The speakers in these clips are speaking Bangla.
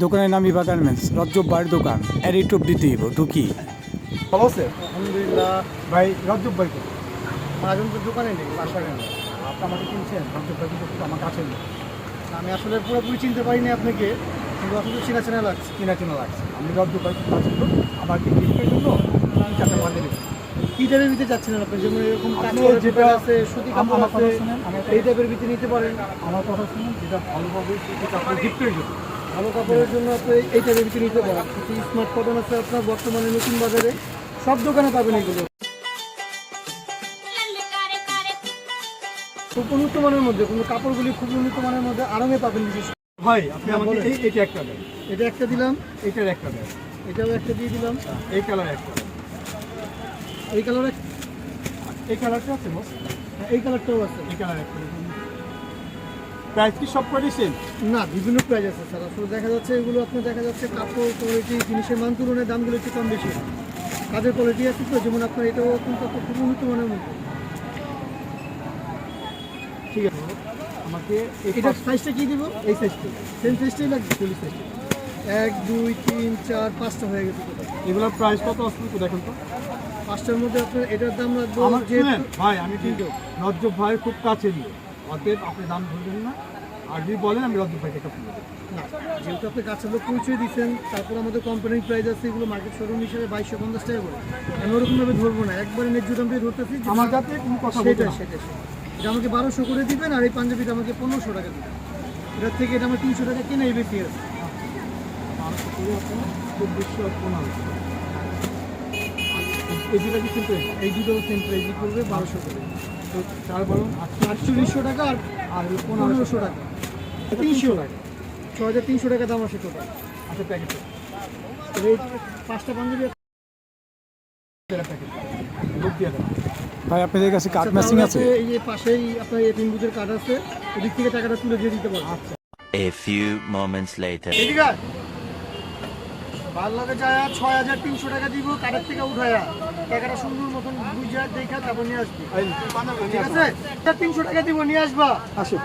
দোকানের নাম ইভা গার্মেন্টস। রজ্জব বাড়ির দোকান। এরিটপ দিতে হইব। ঢুকি ভালো আছে? আলহামদুলিল্লাহ। ভাই রজ্জব ভাই তো মাজন তো দোকানে নেই বাসায় নেই। আপনি আমাকে কিনছেন রজ্জব ভাই কিন্তু আমার কাছে নেই। আমি আসলে পুরোপুরি চিনতে পারিনি আপনাকে কিন্তু অথচ চেনা চেনা লাগছে কিনা চেনা লাগছে। আমি রজ্জব ভাই ছিল আমার কি গিফটের জন্য চারটা বাজে কি টাইপের ভিতরে যাচ্ছিলেন আপনি? যেমন এরকম যেটা- আছে সুতি কাপড় আছে কথা শুনেন, আমার এই টাইপের ভিতরে নিতে পারেন। আমার কথা শুনুন যেটা ভালো পাবে সেটা আপনার গিফটের জন্য ভালো কাপড়ের জন্য আপনি এই টাইপের ভিতরে নিতে পারেন। স্মার্ট কটন আছে আপনার বর্তমানে নতুন বাজারে সব দোকানে পাবেন এগুলো। খুব উন্নত মানের মধ্যে কোনো কাপড়গুলি খুব উন্নত মানের মধ্যে আরামে পাবেন বিশেষ। ভাই আপনি হ্যাঁ, আমাকে এই এটা একটা দেন। এটা একটা দিলাম। এটার একটা দেন। এটাও একটা দিয়ে দিলাম। এই কালার একটা এই কালার এই কালারটা আছে বস। এই কালারটাও আছে। এই কালার একটা প্রাইস কি সব করে সেম না বিভিন্ন প্রাইস আছে স্যার আসলে দেখা যাচ্ছে এগুলো আপনার দেখা যাচ্ছে কাপড় কোয়ালিটি জিনিসের মান তুলনায় দামগুলো একটু কম বেশি। কাজের কোয়ালিটি আছে তো যেমন আপনার এটাও কিন্তু খুব উন্নত মানের মধ্যে। ঠিক আছে। আমাকে এটা সাইজটা কি দিব? এই সাইজটা সেম সাইজটাই লাগবে চল্লিশ সাইজ এক দুই তিন চার পাঁচটা হয়ে গেছে এগুলোর প্রাইস কত আসবে একটু দেখেন তো। পাঁচটার মধ্যে আপনার এটার দাম লাগবে আমার ভাই আমি কিন্তু রজ্জব ভাই খুব কাছে নিয়ে অতএব আপনি দাম ধরবেন না। আর যদি বলেন আমি রজ্জব ভাইকে একটা ফোন না যেহেতু আপনি কাছের লোক পৌঁছে দিচ্ছেন তারপর আমাদের কোম্পানির প্রাইস আছে এগুলো মার্কেট শোরুম হিসেবে বাইশশো পঞ্চাশ টাকা করে। আমি ওরকমভাবে ধরবো না একবারে ন্যায্য দাম দিয়ে ধরতেছি আমার যাতে কোনো কথা সেটাই সেটাই। এটা আমাকে বারোশো করে দিবেন আর এই পাঞ্জাবিটা আমাকে পনেরোশো টাকা দিবেন। এটার থেকে এটা আমার তিনশো টাকা কিনে বেশি আছে। বারোশো করে আপনার চব্বিশশো পনেরো এই দুটা কি কিন্তু এই দুটো সেম প্রাইসই করবে বারোশো করে। তো চার বারো আটচল্লিশশো টাকা আর পনেরোশো টাকা। তিনশো টাকা ছ হাজার তিনশো টাকা দাম আসে টোটাল আচ্ছা প্যাকেট এই পাঁচটা পাঞ্জাবি ভাই আপনাদের কাছে কাঠ আচ্ছা, ম্যাচিং আছে? এই যে পাশেই আপনার তিন বুথের কার্ড আছে। ওদিক থেকে টাকাটা তুলে দিয়ে দিতে পারবেন। আচ্ছা। A few moments later. এদিকে। ভালো লাগে যায় ছয় হাজার তিনশো টাকা দিব কার্ডের থেকে উঠায়া টাকাটা সুন্দর মতন বুঝে দেখা তারপর নিয়ে আসবি। ঠিক আছে? তিনশো টাকা দিব নিয়ে আসবা। আসুন।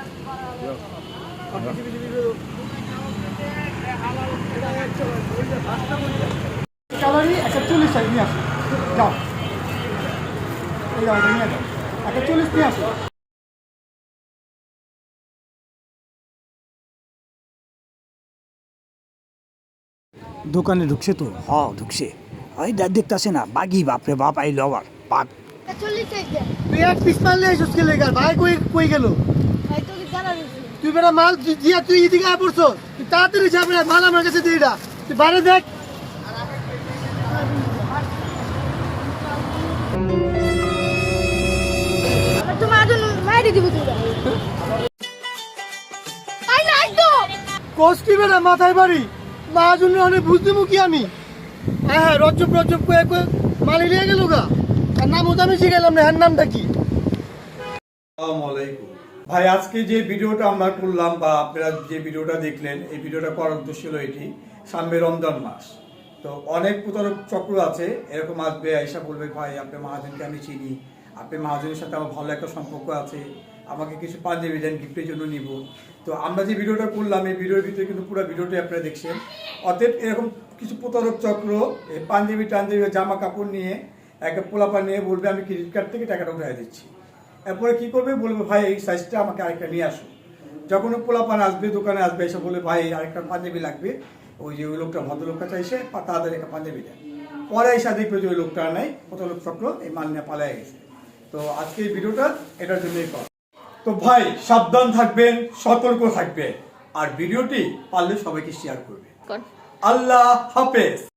ক্যালারি একটা চল্লিশ টাকা নিয়ে আসুন যাও। এই যাও নিয়ে যাও। একটা চল্লিশ নিয়ে আসুন দোকানে ঢুকছে তো? হ ঢুকছে। ওই দেখতে আসে না বাগি বাপরে বাপ আই লভার বাপ তুই এক পিস আসিস কে ভাই কই কই গেল? ভাই রয়েছে তুই বেটা মাল দিয়া তুই এদিকে আয় পড়ছো। তুই তাড়াতাড়ি যাবি না মাল আমার কাছে দিয়ে এটা তুই বাইরে দেখ। না মাথায় বাড়ি? মা জন্য অনেক বুঝতে আমি। হ্যাঁ হ্যাঁ কয়ে কয়ে মালি নিয়ে গেল গা। আর নাম ওটা আমি শিখাইলাম না হ্যাঁ নামটা কি? আসসালামু আলাইকুম। ভাই, আজকে যে ভিডিওটা আমরা করলাম বা আপনারা যে ভিডিওটা দেখলেন, এই ভিডিওটা করার উদ্দেশ্য হলো এটি, সামনে রমজান মাস। তো অনেক প্রতারক চক্র আছে, এরকম আসবে আয়সা বলবে, ভাই, আপনি মহাজনকে আমি চিনি, আপনি মহাজনের সাথে আমার ভালো একটা সম্পর্ক আছে, আমাকে কিছু পাঞ্জাবি দেন, গিফটের জন্য নিব। তো আমরা যে ভিডিওটা করলাম, এই ভিডিওর ভিতরে কিন্তু পুরো ভিডিওটাই আপনারা দেখছেন। অতএব এরকম কিছু প্রতারক চক্র, এই পাঞ্জাবি টাঞ্জাবি জামা কাপড় নিয়ে একটা পোলাপা নিয়ে বলবে, আমি ক্রেডিট কার্ড থেকে টাকাটা উঠাই দিচ্ছি। এরপরে কি করবে? বলবে ভাই এই সাইজটা আমাকে আরেকটা নিয়ে আসো। যখন পোলাপান আসবে দোকানে আসবে এসে বলবে ভাই আরেকটা পাঞ্জাবি লাগবে। ওই যে ওই লোকটা ভদ্রলোকটা চাইছে তাড়াতাড়ি একটা পাঞ্জাবি দেয়। পরে এসে দেখবে যে ওই লোকটা নাই। কত লোক চক্র এই মাল নিয়ে পালায় গেছে। তো আজকে এই ভিডিওটা এটার জন্যই কর। তো ভাই সাবধান থাকবেন সতর্ক থাকবে আর ভিডিওটি পারলে সবাইকে শেয়ার করবে আল্লাহ হাফেজ।